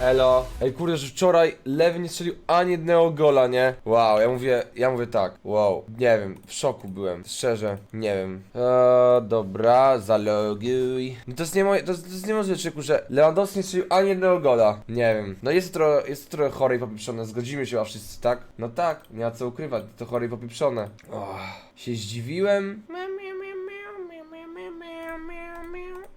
Elo. Ej, kurde, że wczoraj Lewy nie strzelił ani jednego gola, nie? Wow, ja mówię, ja mówię tak. Wow, nie wiem, w szoku byłem. Szczerze, nie wiem. Eee, dobra, zaloguj. No to jest, to, to jest niemożliwe, czeku, że Lewandowski nie strzelił ani jednego gola. Nie wiem. No jest to trochę, jest to trochę chore i popieprzone, zgodzimy się a wszyscy, tak? No tak, nie ma co ukrywać, to chore i popieprzone. Och, się zdziwiłem.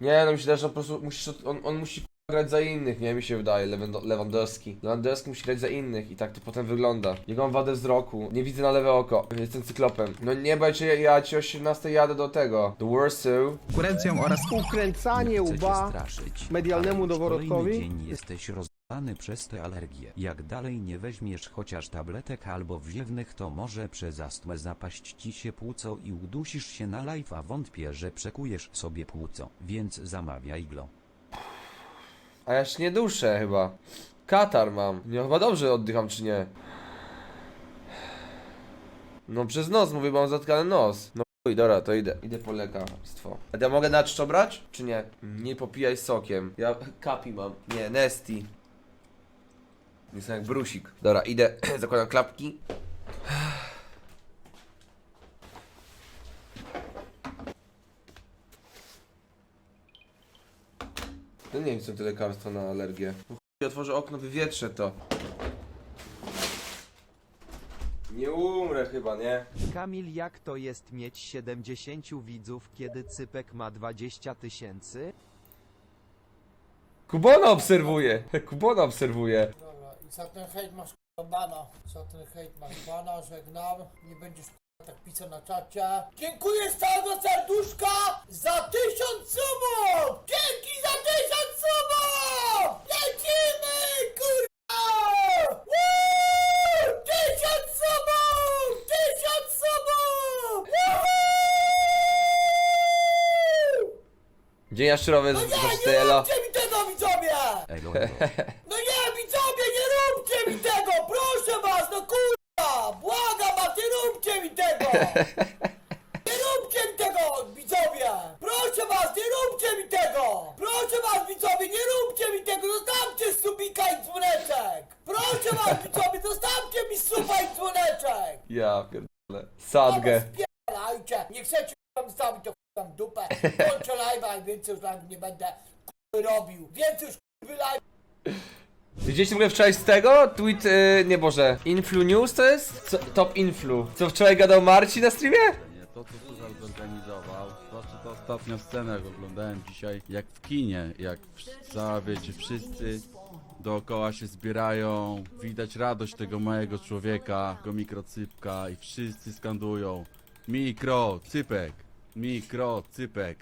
Nie, no myślę, że on po prostu musisz, on, on musi grać za innych, nie mi się wydaje, Lewando- Lewandowski. Lewandowski musi grać za innych i tak to potem wygląda. Jego mam wadę wzroku, nie widzę na lewe oko, jestem cyklopem. No nie bać, że ja ci o 18 jadę do tego, do Warsaw. konkurencją oraz Ukręcanie Chcę cię łba straszyć, medialnemu ale już noworodkowi Kolejny dzień jesteś rozbany przez tę alergię. Jak dalej nie weźmiesz chociaż tabletek albo wziewnych, to może przez astmę zapaść ci się płuco i udusisz się na live, a wątpię, że przekujesz sobie płuco, więc zamawiaj glo. A ja się nie duszę chyba. Katar mam. Nie, chyba dobrze oddycham, czy nie? No przez nos mówię, bo mam zatkany nos. No i dobra, to idę. Idę po lekarstwo. A ja mogę na czczo brać? Czy nie? Nie popijaj sokiem. Ja kapi mam. Nie, Nesti. Jestem jak brusik. Dobra, idę. Zakładam klapki. Nie wiem, co to lekarstwo na alergię. No chuj, otworzę okno, wywietrzę to. Nie umrę chyba, nie? Kamil, jak to jest mieć 70 widzów, kiedy Cypek ma 20 tysięcy? Kubona obserwuje! Kubona obserwuje. Dobra, i za ten hejt masz k***a, bana. Za ten hejt masz bana, żegnam. Nie będziesz k***a, tak pisał na czacie. Dziękuję z całego serduszka za tysiąc subów! Dzięki Dzień jaszczurowy No z nie, nie Zasztejelo. róbcie mi tego, widzowie! Elo, No nie, widzowie, nie róbcie mi tego! Proszę was, no kurwa! Błagam was, nie róbcie mi tego! Nie róbcie mi tego, widzowie! Proszę was, nie róbcie mi tego! Proszę was, widzowie, nie róbcie mi tego! Zostawcie subika i dzwoneczek! Proszę was, widzowie, zostawcie mi suba i dzwoneczek! Ja pierdolę. Sadgę. Spierdalajcie! Nie chcecie tam stawić to tam dupę! Kończę live'a i więcej już live nie będę k***y, robił! Więcej już k***y live Widzieliście w ogóle wczoraj z tego? Tweet, yy, nie Boże. Influ News to jest? Co, top Influ. Co wczoraj gadał Marci na streamie? Nie, to co Suchar zorganizował, zwłaszcza ta ostatnia scena, jak oglądałem dzisiaj, jak w kinie, jak w- cała, wiecie, wszyscy dookoła się zbierają, widać radość tego małego człowieka, tego mikrocypka i wszyscy skandują mikro, cypek, mikro, cypek.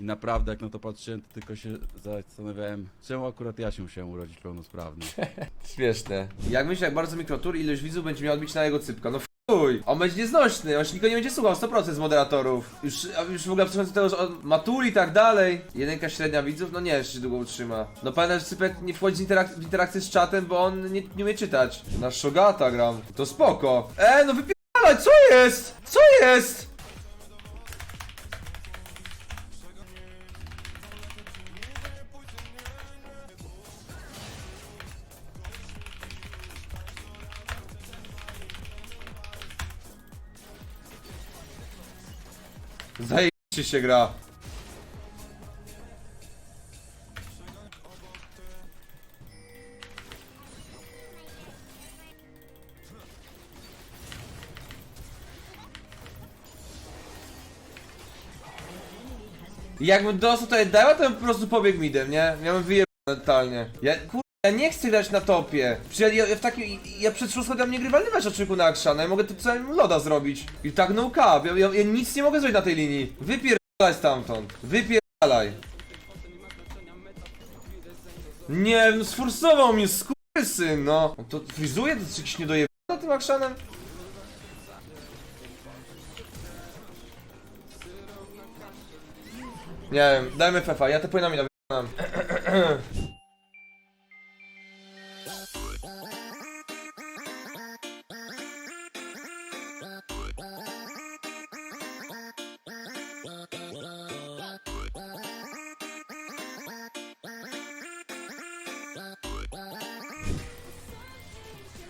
I naprawdę jak na to patrzyłem, to tylko się zastanawiałem, czemu akurat ja się musiałem urodzić pełnosprawny. Śmieszne. Jak myślę, jak bardzo mikrotur, ilość widzów będzie miał odbić na jego cypka. No chuj. On będzie nieznośny, on się nikogo nie będzie słuchał, 100% z moderatorów. Już, już w ogóle abstrahując od tego, że on matur i tak dalej. Jedynka średnia widzów, no nie, jeszcze się długo utrzyma. No pamiętaj, że Cypek nie wchodzi w, interak- w interakcję z czatem, bo on nie, nie umie czytać. Na Shogata gram. To spoko. E, no wypierdalaj, co jest? Co jest? Zajebiście się gra. Jakbym dostał tutaj dała, to bym po prostu pobiegł midem, nie? Miałbym wyjebane totalnie. Ja, kur... Ja nie chcę grać na topie. Przecież ja, ja w takim... Ja przed szóstką dam niegrywalny mecz oczyku na Akshana. Ja mogę tu całym loda zrobić. I tak no cap. Ja, ja, ja nic nie mogę zrobić na tej linii. Wypierdalaj stamtąd. Wypierdalaj. Nie, no sforsował mnie, skurysyn, no. On to frizuje? To jest jakiś niedojebany tym Akshanem? Nie wiem, dajmy Fefa, ja te płynami na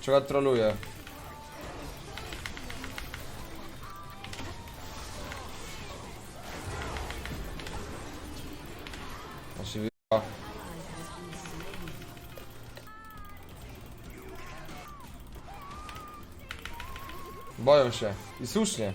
Trzeba troluje. Się wyjeba. Boją się. I słusznie.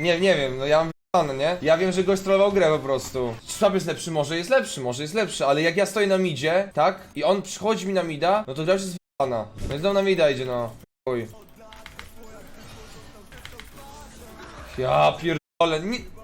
Nie, nie wiem, no ja mam nie? Ja wiem, że gość trollował grę po prostu. Słab jest lepszy, może jest lepszy, może jest lepszy, ale jak ja stoję na midzie, tak? I on przychodzi mi na mida, no to gra już jest wyjebana. No i znowu na mida idzie, no. Chuj. Ja pierdolę, nie...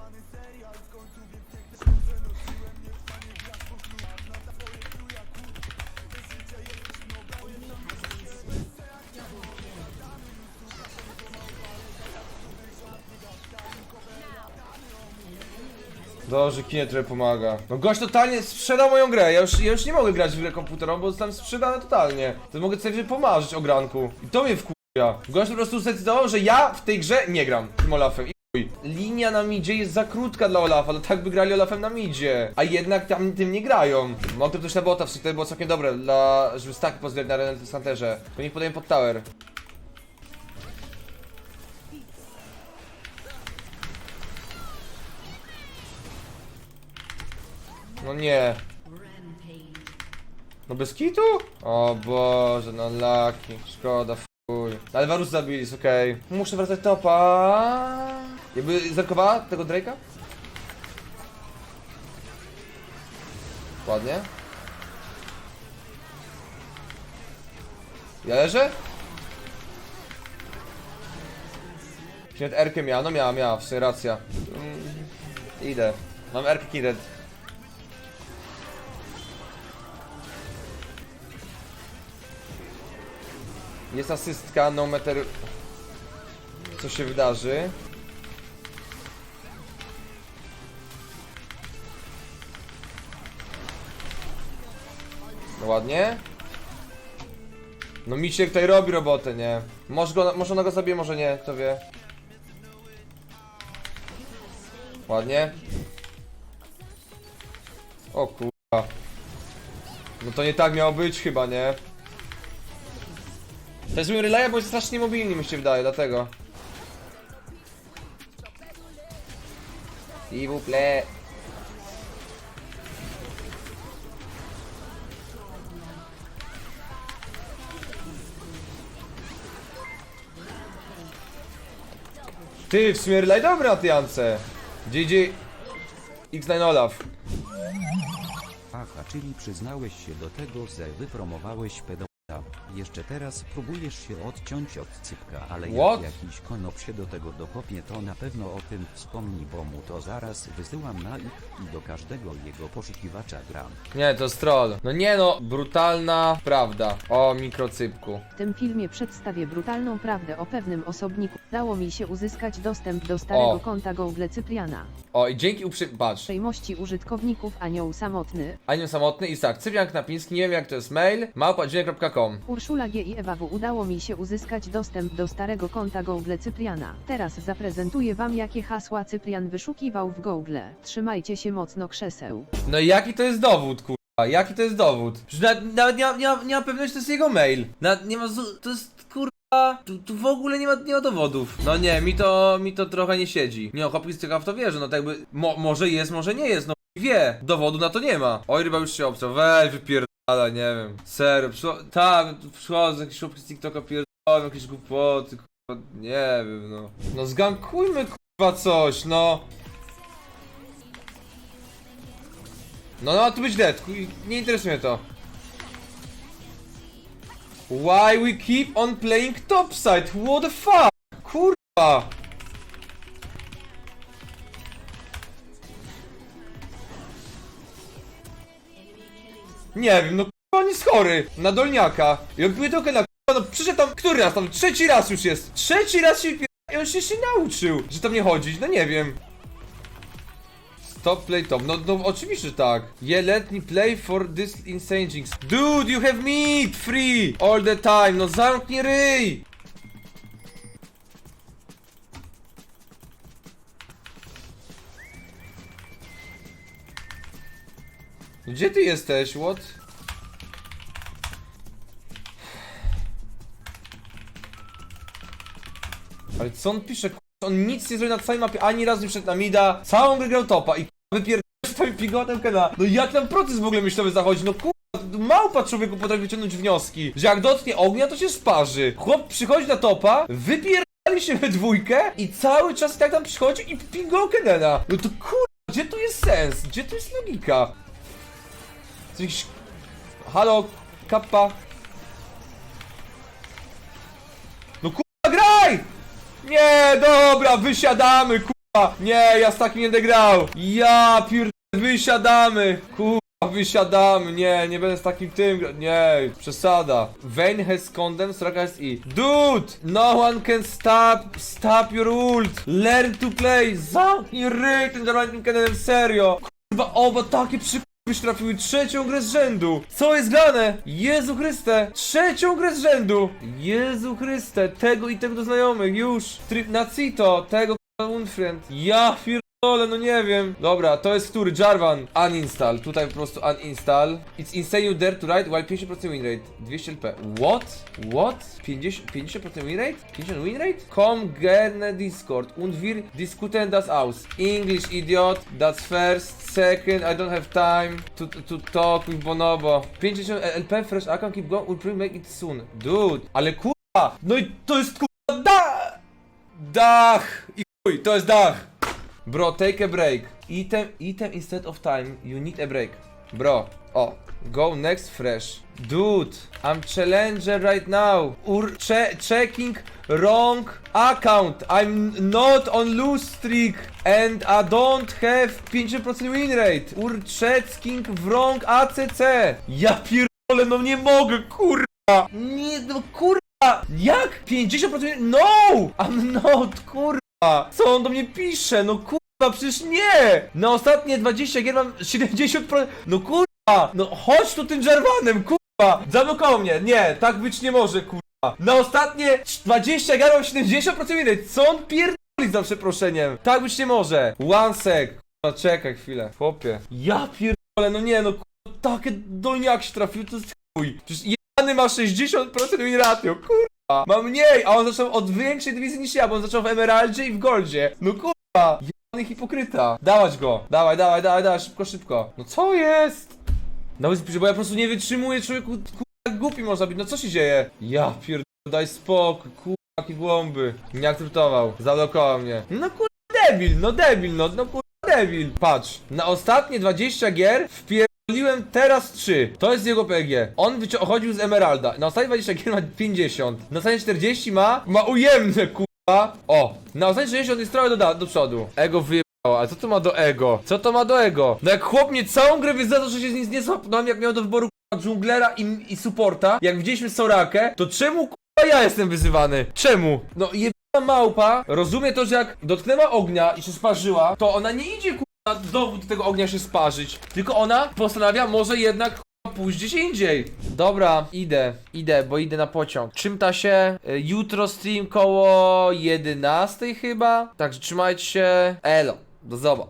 Dobrze, kinie trochę pomaga. No gość totalnie sprzedał moją grę. Ja już, ja już nie mogę grać w grę komputerową, bo zostałem sprzedany totalnie. To mogę sobie pomarzyć o granku. I to mnie wkurwia. Gość po prostu zdecydował, że ja w tej grze nie gram tym Olafem. I. Linia na midzie jest za krótka dla Olafa, to tak by grali Olafem na midzie. A jednak tam tym nie grają. Mogę też na bota, w sumie to było całkiem dobre, dla, żeby staki pozbierać na Renatanterze. To niech podaję pod tower. No nie. No bez kitu? O Boże, no laki. Szkoda, fuj. Ale Varus zabili, jest okej. Muszę wracać topa. Jakby zerkowała tego Drake'a? Ładnie. Ja leżę? Czy nawet Erkę miała? No miała, miała, w sumie racja. Mm, idę. Mam Erkę Kidet. Jest asystka, no matter co się wydarzy. No ładnie. No Misiek tutaj robi robotę, nie? Może, go, może ona go zabije, może nie, kto wie. Ładnie. O kurwa. No to nie tak miało być chyba, nie? Jest relaya, bo jest strasznie mobilny mi się wydaje, dlatego. S'il. Ty, w sumie relay dobry na. GG. X9 Olaf. Aha, czyli przyznałeś się do tego, że wypromowałeś pedofila. Jeszcze teraz próbujesz się odciąć od cypka, ale What? jak jakiś konop się do tego dokopie, to na pewno o tym wspomni, bo mu to zaraz wysyłam na ich i do każdego jego poszukiwacza gram. Nie, to jest troll. No nie no, brutalna prawda o mikrocypku. W tym filmie przedstawię brutalną prawdę o pewnym osobniku. Dało mi się uzyskać dostęp do starego O. konta Google Cypriana. O, i dzięki uprzy... Patrz. Uprzejmości użytkowników Anioł Samotny, Anioł samotny i tak, Cyprian Knapiński, nie wiem jak to jest mail, małpa.gmail.com Urszula i Ewa. Udało mi się uzyskać dostęp do starego konta Google Cypriana. Teraz zaprezentuję wam jakie hasła Cyprian wyszukiwał w Google. Trzymajcie się mocno krzeseł. No i jaki to jest dowód, kurwa? Jaki to jest dowód? Nawet, nawet nie, nie, nie ma pewności, że to jest jego mail. Nawet nie ma, zu- to jest, kurwa, tu, tu w ogóle nie ma, nie ma dowodów. No nie, mi to, mi to trochę nie siedzi. Nie, z w to wierzy, no tak jakby, mo, może jest, może nie jest, no wie, dowodu na to nie ma. Oj, ryba już się obca, weź wypierdala, nie wiem. Serio, przycho- tak, przychodzą jakieś szopki z TikToka, pierdolą jakieś głupoty, kurwa, nie wiem, no. No zgankujmy, kurwa, coś, no. No, no, tu być dead. Nie interesuje to. Why we keep on playing topside? What the fuck? Kurwa. Nie wiem, no kurwa on jest chory. Na dolniaka. I on na no przyszedł tam, który raz tam? Trzeci raz już jest. Trzeci raz się pier... I on się się nauczył, że tam nie chodzić. No nie wiem. Stop play top. No, no oczywiście, tak. Yeah, let me play for this insane jinx. Dude, you have meat free all the time. No zamknij ryj. Gdzie ty jesteś, what? Ale co on pisze? On nic nie zrobił na całej mapie, ani razu nie wszedł na mida, całą grę grał topa i wypierdolił swoim pigotem kana. No jak tam proces w ogóle myślowy zachodzi? No kurwa, małpa człowieku potrafi wyciągnąć wnioski, że jak dotknie ognia, to się sparzy. Chłop przychodzi na topa, wypierdali się we dwójkę i cały czas tak tam przychodzi i pingo Kenena. No to kurwa, gdzie tu jest sens? Gdzie tu jest logika? Jakiś... Halo, kappa. No kurwa, graj! Nie, dobra, wysiadamy, kurwa. Nie, ja z takim nie będę grał. Ja pier... wysiadamy. Kurwa, wysiadamy. Nie, nie będę z takim tym gra- Nie, przesada. Vayne has condemned, Straka has E. Dude! No one can stop, stop your ult. Learn to play. Zamknij ryj tym Jarvanem Kennenem, serio. Kurwa, oba takie przy... Już trafiły trzecią grę z rzędu! Co jest grane? Jezu Chryste! Trzecią grę z rzędu! Jezu Chryste! Tego i tego do znajomych, już! Trip na Cito, tego Unfriend. Ja pierdolę, no nie wiem. Dobra, to jest który? Jarvan. Uninstall. Tutaj po prostu uninstall. It's insane you dare to ride while 50% win rate. 200 LP. What? What? 50%, 50% win rate? 50 win rate? Komm gerne Discord und wir diskutieren das aus. English idiot. That's first. Second, I don't have time to, to talk with Bonobo. 50 LP fresh account keep going. We'll probably make it soon. Dude. Ale kurwa! No i to jest kurwa da! Dach! I chuj, to jest dach! Bro, take a break. Item, item instead of time, you need a break. Bro, o, go next fresh. Dude, I'm challenger right now. Ur che checking wrong account. I'm not on lose streak and I don't have 50% win rate. Ur checking wrong ACC. Ja pierdolę, no nie mogę, kurwa. Nie, no kurwa. Jak? 50% No! I'm not, kurwa. Co on do mnie pisze? No kurwa, przecież nie! Na ostatnie 20 gier mam 70%. No kurwa! No chodź tu tym Jarvanem, kurwa! Zablokował mnie. Nie, tak być nie może, kurwa. Na ostatnie 20 gier mam 70% winny. Co on pierdoli za przeproszeniem? Tak być nie może. One sec. Kurwa, czekaj chwilę. Chłopie. Ja pierdolę, no nie no, kurwa, takie dolniak się trafił, to jest chuj. Przecież jebany ma 60% win ratio, kurwa. Ma mniej, a on zaczął od większej dywizji niż ja, bo on zaczął w Emeraldzie i w Goldzie. No kurwa, jebany hipokryta. Dawać go, dawaj, dawaj, dawaj, dawaj, szybko, szybko. No co jest? Dawaj, bo ja po prostu nie wytrzymuję, człowieku, kurwa, głupi można być, no co się dzieje? Ja pierdolę, daj spokój, kurwa, jakie głąby. Nie akceptował, zablokował mnie. No kurwa, debil, no debil, no, no kurwa, debil. Patrz, na ostatnie 20 gier wpier... Poliłem teraz 3. To jest jego PG. On wychodził z Emeralda. Na ostatnie 20 gier ma 50. Na ostatnie 40 ma. Ma ujemne kurwa. O. Na ostatnie 60 jest trochę do, do przodu. Ego wyjebało. A co to ma do ego? Co to ma do ego? No jak chłop mnie całą grę wyzwał, że się z nic nie złapnąłem, jak miał do wyboru kurwa dżunglera i, i supporta. Jak widzieliśmy Sorakę, to czemu kurwa ja jestem wyzywany? Czemu? No jebana małpa rozumie to, że jak dotknęła ognia i się sparzyła, to ona nie idzie kurwa znowu do tego ognia się sparzyć. Tylko ona postanawia może jednak pójść gdzieś indziej. Dobra, idę, idę, bo idę na pociąg. Czym ta się? Y, Jutro stream koło 11 chyba. Także trzymajcie się. Elo, do zoba.